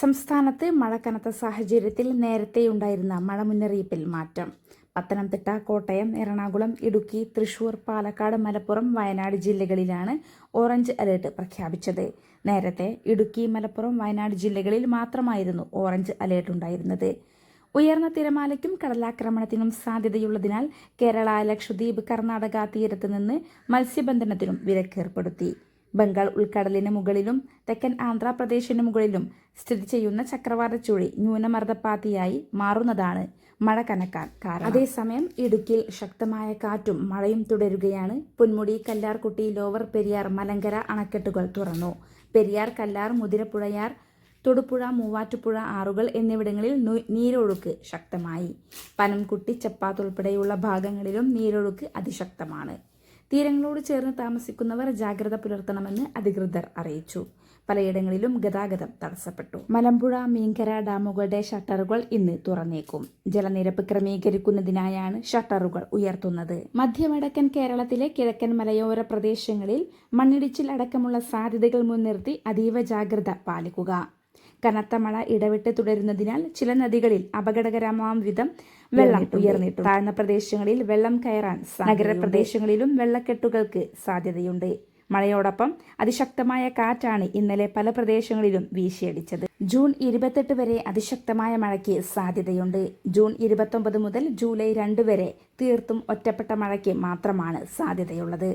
സംസ്ഥാനത്ത് മഴ കനത്ത സാഹചര്യത്തിൽ നേരത്തെ ഉണ്ടായിരുന്ന മഴ മുന്നറിയിപ്പിൽ മാറ്റം. പത്തനംതിട്ട കോട്ടയം എറണാകുളം ഇടുക്കി തൃശൂർ പാലക്കാട് മലപ്പുറം വയനാട് ജില്ലകളിലാണ് ഓറഞ്ച് അലേർട്ട് പ്രഖ്യാപിച്ചത്. നേരത്തെ ഇടുക്കി മലപ്പുറം വയനാട് ജില്ലകളിൽ മാത്രമായിരുന്നു ഓറഞ്ച് അലേർട്ട് ഉണ്ടായിരുന്നത്. ഉയർന്ന തിരമാലയ്ക്കും കടലാക്രമണത്തിനും സാധ്യതയുള്ളതിനാൽ കേരള ലക്ഷദ്വീപ് കർണാടക തീരത്ത് നിന്ന് മത്സ്യബന്ധനത്തിനും വിലക്കേർപ്പെടുത്തി ബംഗാൾ ഉൾക്കടലിന് മുകളിലും തെക്കൻ ആന്ധ്രാപ്രദേശിന് മുകളിലും സ്ഥിതി ചെയ്യുന്ന ചക്രവാത ചുഴി ന്യൂനമർദ്ദപ്പാത്തിയായി മാറുന്നതാണ് മഴ കനക്കാൻ കാരണം. അതേസമയം ഇടുക്കിയിൽ ശക്തമായ കാറ്റും മഴയും തുടരുകയാണ്. പൊന്മുടി കല്ലാർകുട്ടി ലോവർ പെരിയാർ മലങ്കര അണക്കെട്ടുകൾ തുറന്നു. പെരിയാർ കല്ലാർ മുതിരപ്പുഴയാർ തൊടുപുഴ മൂവാറ്റുപുഴ ആറുകൾ എന്നിവിടങ്ങളിൽ നീരൊഴുക്ക് ശക്തമായി. പനംകുട്ടി ചപ്പാത്ത് ഉൾപ്പെടെയുള്ള ഭാഗങ്ങളിലും നീരൊഴുക്ക് അതിശക്തമാണ്. തീരങ്ങളോട് ചേർന്ന് താമസിക്കുന്നവർ ജാഗ്രത പുലർത്തണമെന്ന് അധികൃതർ അറിയിച്ചു. പലയിടങ്ങളിലും ഗതാഗതം തടസ്സപ്പെട്ടു. മലമ്പുഴ മീങ്കര ഡാമുകളുടെ ഷട്ടറുകൾ ഇന്ന് തുറന്നേക്കും. ജലനിരപ്പ് ക്രമീകരിക്കുന്നതിനായാണ് ഷട്ടറുകൾ ഉയർത്തുന്നത്. മധ്യവടക്കൻ കേരളത്തിലെ കിഴക്കൻ മലയോര പ്രദേശങ്ങളിൽ മണ്ണിടിച്ചിൽ അടക്കമുള്ള സാധ്യതകൾ മുൻനിർത്തി അതീവ ജാഗ്രത പാലിക്കുക. കനത്ത മഴ ഇടവിട്ട് തുടരുന്നതിനാൽ ചില നദികളിൽ അപകടകരമാം വിധം വെള്ളം ഉയർന്നിട്ടു താഴ്ന്ന പ്രദേശങ്ങളിൽ വെള്ളം കയറാൻ നഗരപ്രദേശങ്ങളിലും വെള്ളക്കെട്ടുകൾക്ക് സാധ്യതയുണ്ട്. മഴയോടൊപ്പം അതിശക്തമായ കാറ്റാണ് ഇന്നലെ പല പ്രദേശങ്ങളിലും വീശിയടിച്ചത്. ജൂൺ ഇരുപത്തെട്ട് വരെ അതിശക്തമായ മഴയ്ക്ക് സാധ്യതയുണ്ട്. ജൂൺ ഇരുപത്തൊമ്പത് മുതൽ ജൂലൈ രണ്ട് വരെ തീർത്തും ഒറ്റപ്പെട്ട മഴയ്ക്ക് മാത്രമാണ് സാധ്യതയുള്ളത്.